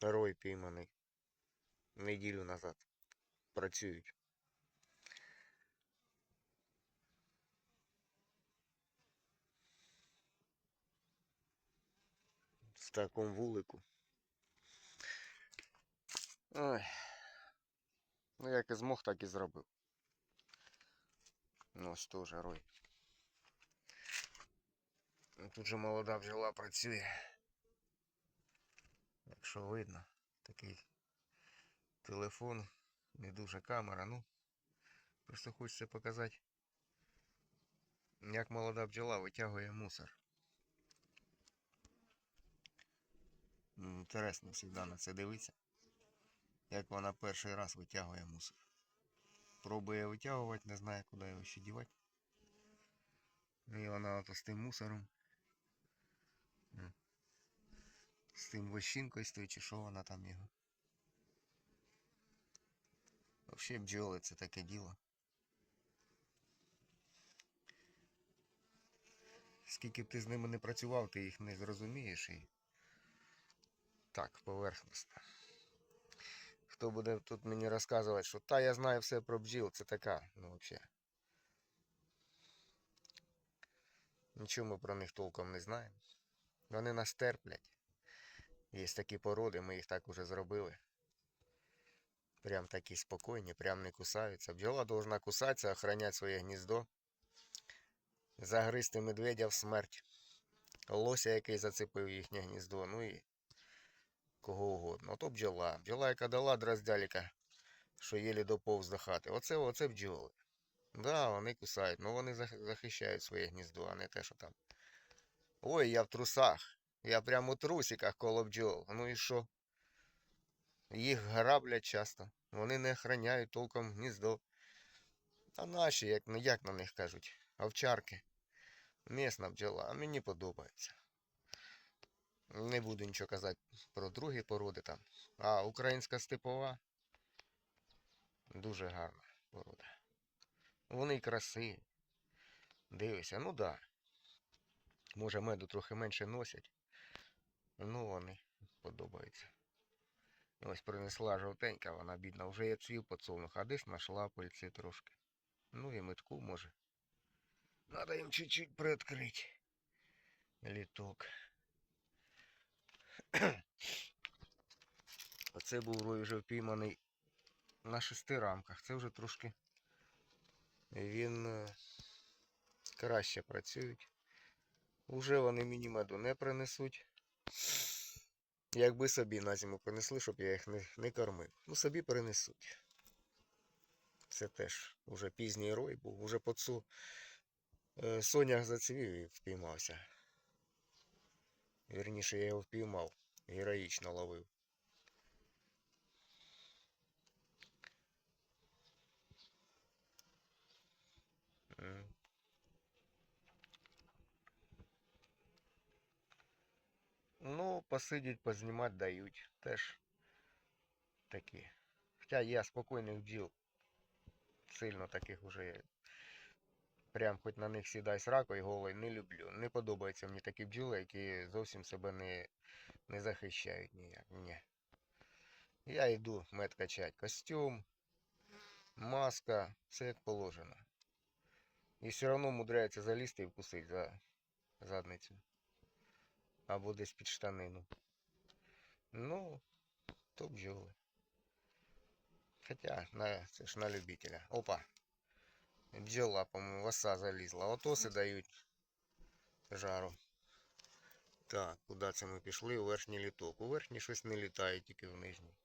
Рой пійманий. Неділю назад. Працюють. В такому вулику. Ой. Ну, як і змог, так і зробив. Ну, ось теж рой. Тут же молода бджола працює. Якщо видно, такий телефон, не дуже камера, ну. Просто хочеться показати, як молода бджола витягує мусор. Ну, Інтересно завжди на це дивитися. Як вона перший раз витягує мусор. Пробує витягувати, не знає, куди його ще дівати. І вона ото з тим мусором. З тим вощинкою стоїть, чи що вона там його. Взагалі бджоли це таке діло. Скільки б ти з ними не працював, ти їх не зрозумієш і так, поверхностно. Хто буде тут мені розказувати, що та я знаю все про бджіл, це така, ну взагалі. Нічого ми про них толком не знаємо. Вони нас терплять. Є такі породи, ми їх так уже зробили. Прям такі спокійні, прям не кусаються. Бджола должна кусатися, охранять своє гніздо. Загризти медведя в смерть. Лося, який зацепив їхнє гніздо, ну і кого угодно. Ото бджола. Бджола, яка дала дроздяліка, що єлі доповз до хати. Оце, оце бджоли. Да, вони кусають, але вони захищають своє гніздо, а не те, що там. Ой, я в трусах. Я прямо у трусиках коло бджол. Ну і що? Їх граблять часто. Вони не охраняють толком гніздо. А наші, як, ну, як на них кажуть, овчарки. Місна бджола, а мені подобається. Не буду нічого казати про другі породи там. А українська степова дуже гарна порода. Вони красиві. Дивися, ну да. Може меду трохи менше носять. Ну вони подобаються. Ось принесла жовтенька, вона бідна, вже є цвів подсолнух, а десь знайшла пильці трошки. Ну і метку може. Надо їм чуть-чуть приоткрити. Літок. Оце був рой вже впійманий на шести рамках. Це вже трошки він е, краще працюють. Уже вони мені меду не принесуть. Якби собі на зиму принесли, щоб я їх не, не кормив. Ну собі принесуть. Це теж уже пізній рой був, уже поцу е, сонях зацвів і впіймався. Вірніше, я його впіймав, героїчно ловив. Ну, посидіть, познімати дають. Теж такі. Хоча я спокійних бджіл. Сильно таких уже. Прям хоч на них сідай сракою голий, не люблю. Не подобаються мені такі бджоли, які зовсім себе не, не захищають ніяк. Ні. Я йду мед качать. Костюм, маска, все як положено. І все одно мудряється залізти і вкусити за задницю. Або десь під штанину. Ну, то бджоли. Хоча, на, це ж на любителя. Опа. Бджола, по-моєму, оса залізла. Отоси дають жару. Так, куди це ми пішли? У верхній літок. У верхній щось не літає, тільки в нижній.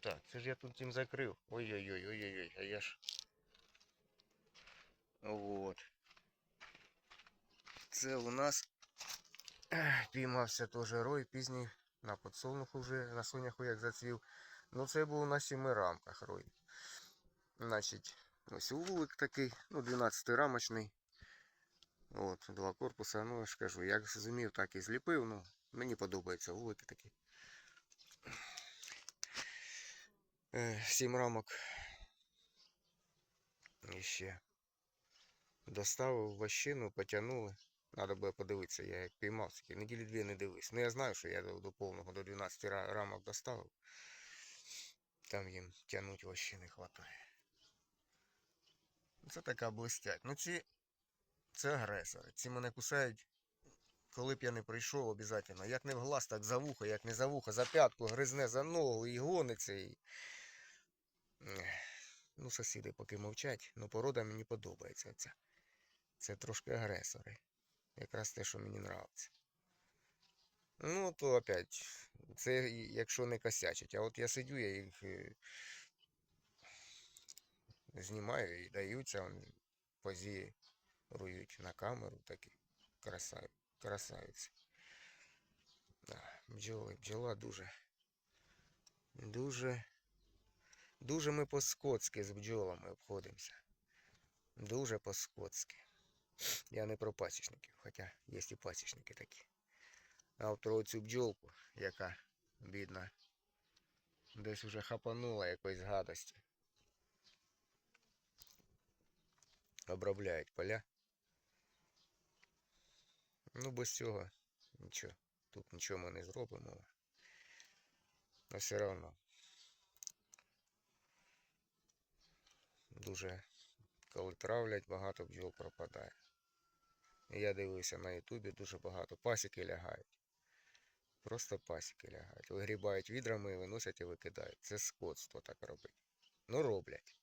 Так, це ж я тут цим закрив. Ой-ой-ой, ой-ой-ой, а я ж. Вот. Це у нас піймався теж рой пізній на подсолнуху вже, на соняху як зацвів. Ну це був на сіми рамках рой. Значить, ось вулик такий, ну 12 рамочний. От, два корпуса, ну я ж кажу, як зумів, так і зліпив. Ну, мені подобаються вулики такі. Сім рамок. І ще доставив вощину, потягнули. Треба буде подивитися, я як піймав, тільки неділі дві не дивись. Ну я знаю, що я до, повного, до 12 рамок доставив. Там їм тягнуть вообще не вистачає. Це така блистять. Ну ці. Це агресори. Ці мене кусають, коли б я не прийшов, обов'язково. Як не в глаз, так за вухо, як не за вухо, за п'ятку, гризне за ногу і гониться. І... Ну, сусіди поки мовчать, ну порода мені подобається ця. Це трошки агресори. Якраз те, що мені нравиться. Ну, то опять, це якщо не косячать. А от я сидю, я їх е, знімаю і даються, вони позірують на камеру такі красаві. Да, бджоли, бджола дуже. Дуже. Дуже ми по-скотськи з бджолами обходимося. Дуже по-скотськи. Я не про пасічників, хоча є і пасічники такі. А про цю бджолку, яка бідна, десь уже хапанула якоїсь гадості. Обробляють поля. Ну, без цього нічого. Тут нічого ми не зробимо. Але все одно. Дуже, коли травлять, багато бджол пропадає. Я дивився на Ютубі, дуже багато пасіки лягають. Просто пасіки лягають. Вигрібають відрами, і виносять і викидають. Це скотство так робить. Ну роблять.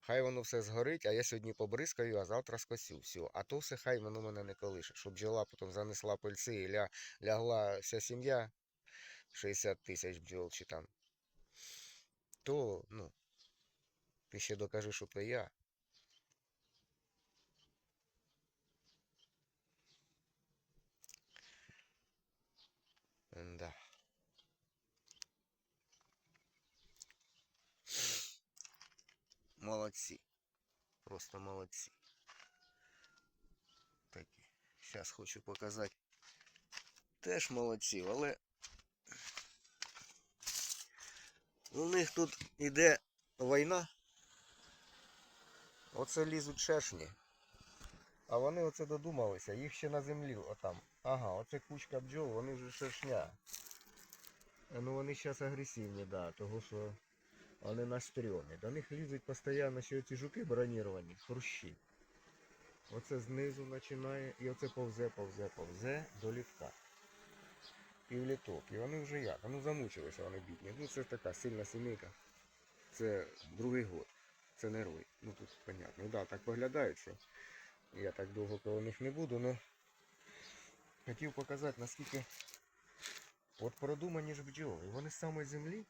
Хай воно все згорить, а я сьогодні побризкаю, а завтра скосю. Все. А то все хай воно мене не колише. Щоб бджола потім занесла пильці і ля... лягла вся сім'я 60 тисяч бджол чи там. То, ну, ти ще докажи, що то я. Да. Молодці. Просто молодці. Такі. Зараз хочу показати. Теж молодці, але у них тут іде війна. Оце лізуть шершні. А вони оце додумалися, їх ще на землі отам. Ага, оце кучка бджол, вони вже шершня. Е, Ну вони зараз агресивні, да, того що вони на стрьомі. До них лізуть постійно ще ці жуки броніровані, хрущі. Оце знизу починає і оце повзе, повзе, повзе до літка. І в літок. І вони вже як? Ну замучилися вони бідні. Ну це така сильна сімейка. Це другий год. Це не рой. Ну тут понятно. Ну да, так виглядають, що я так довго коло них не буду, но хотів показати наскільки от продумані ж бджоли. Вони з самої землі.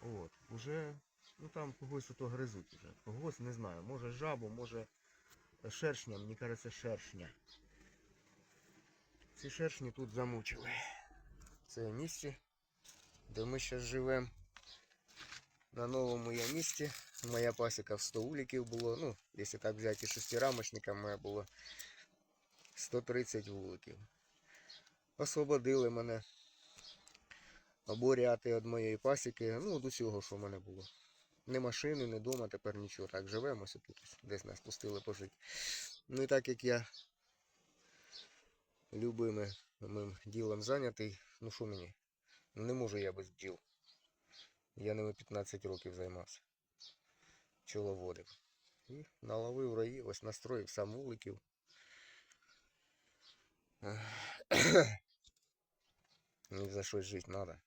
От, уже, ну там когось ото гризуть уже. Когось не знаю. Може жабу, може шершня, мені кажеться шершня. Ці шершні тут замучили. Це місці, де ми зараз живемо. На новому я місці. Моя пасіка в 100 уліків було. Ну, якщо так взяти шестирамочника, моя було 130 вуликів. Освободили мене оборяти від моєї пасіки. Ну, від усього, що в мене було. Ні машини, ні дома, тепер нічого. Так, живемо ось тут. Десь нас пустили пожити. Ну і так як я любимим моїм ділом зайнятий, ну що мені? Не можу я без бджіл. Я ними 15 років займався. Пчеловодив. І наловив раї, ось настроїв сам вуликів. Ні за щось жити треба.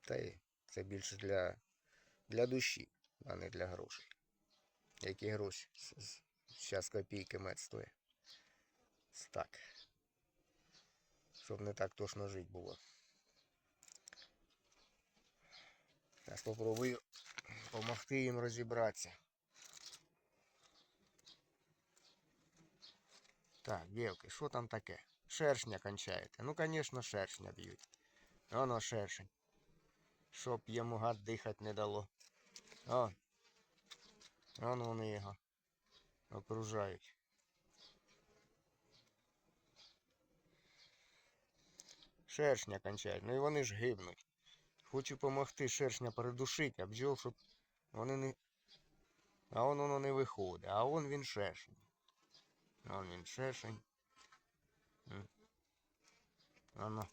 Та й це більше для, для душі, а не для грошей. Які гроші? Зараз копійки мед стоїть. Так. Щоб не так тошно жити було. Зараз спробую допомогти їм розібратися. Так, дівки, що там таке? Шершня кончаєте. Ну, звісно, шершня б'ють. Воно шершень. Щоб йому гад дихати не дало. О. Вон вони його окружають. Шершня кончають. Ну і вони ж гибнуть. Хочу помогти шершня передушити, а бджол, щоб вони не. А он воно не виходить. А он він шершень. Вон він шершень. М. Воно.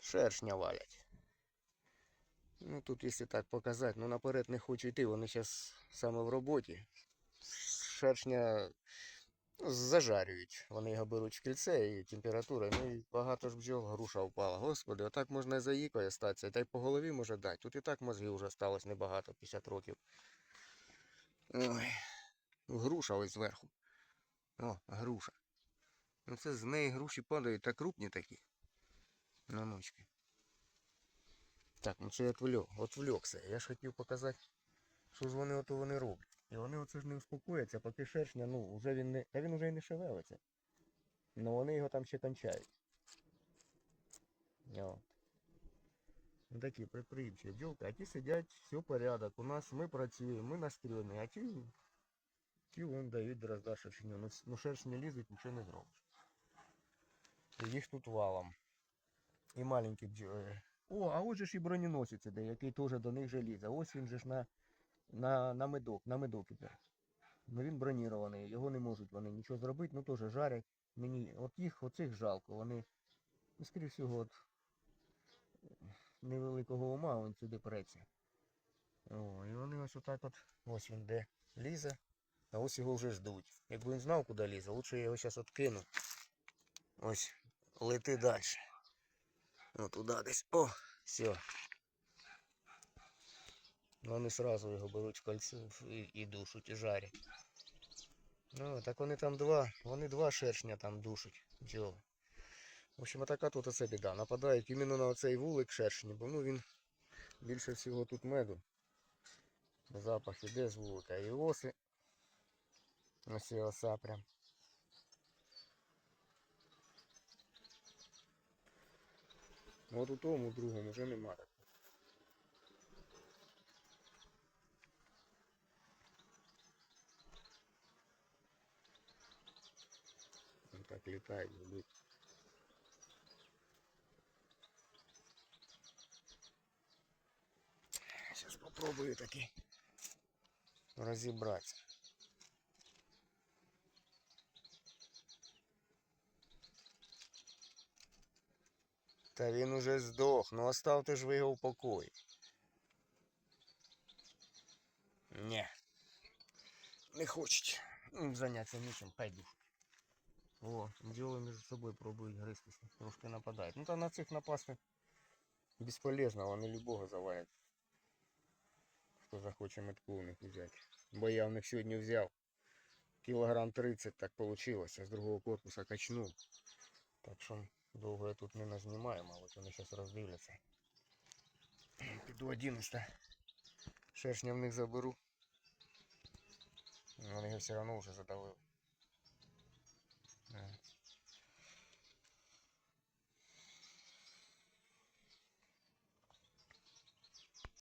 Шершня валять. Ну тут, якщо так показати, ну наперед не хочу йти, вони зараз саме в роботі. Шершня зажарюють. Вони його беруть в кільце і температура. Ну і багато ж бджол, груша впала. Господи, отак можна за їкою статися, та й по голові може дати. Тут і так мозгів вже сталося небагато, 50 років. Ой, груша ось зверху. О, груша. Ну це з неї груші падають та крупні такі. На ночки. Так, ну це я отвлек, отвлекся. Я ж хотів показати, що ж вони ото вони роблять. І вони оце ж не успокояться, поки шершня, ну, вже він не. Та він вже й не шевелиться. Ну вони його там ще кончають. От. Ну такі приприємчі бджолки, а ті сидять, все порядок. У нас ми працюємо, ми на стрьомі, а ті, ті вон дають дрозда шершню. Ну, ну шершні лізуть, нічого не зробиш. І їх тут валом. І маленькі бджоли. О, а ось же ж і броненосець іде, який теж до них же лізе. Ось він же ж на, на, на медок, на медок іде. Ну він бронірований, його не можуть вони нічого зробити, ну теж жарять. Мені, от їх, оцих жалко, вони, ну, скоріше всього, от невеликого ума він сюди преться. О, і вони ось отак от, ось він де лізе, а ось його вже ждуть. Якби він знав, куди лізе, лучше я його зараз откину. Ось, лети далі. О, туди десь. О, все. Вони сразу його беруть в кольцо і, і душуть, і жарять. Ну, так вони там два, вони два шершня там душать. Бджоли. В общем, така тут оце біда. Нападають іменно на оцей вулик шершні, бо ну він більше всього тут меду. Запах іде з вулика. І оси. Ось і оса прям. От у тому другому вже нема так літають, гудуть. Сейчас попробую таки разобраться. Та він уже здох, ну оставте ж ви його в покої. Ні. Не хочуть. Зайнятися нічим, хай душать. О, бджоли між собою пробують гристися, трошки нападають. Ну та на цих напасти безполезно, вони любого завалять. Хто захоче метку у них взяти. Бо я в них сьогодні взяв. Кілограм 30 так вийшло, з другого корпуса качнув. Так що довго я тут не назнімаю, мабуть, вони зараз роздивляться. Піду 11. Шершня в них заберу. Вони його все одно вже задавили.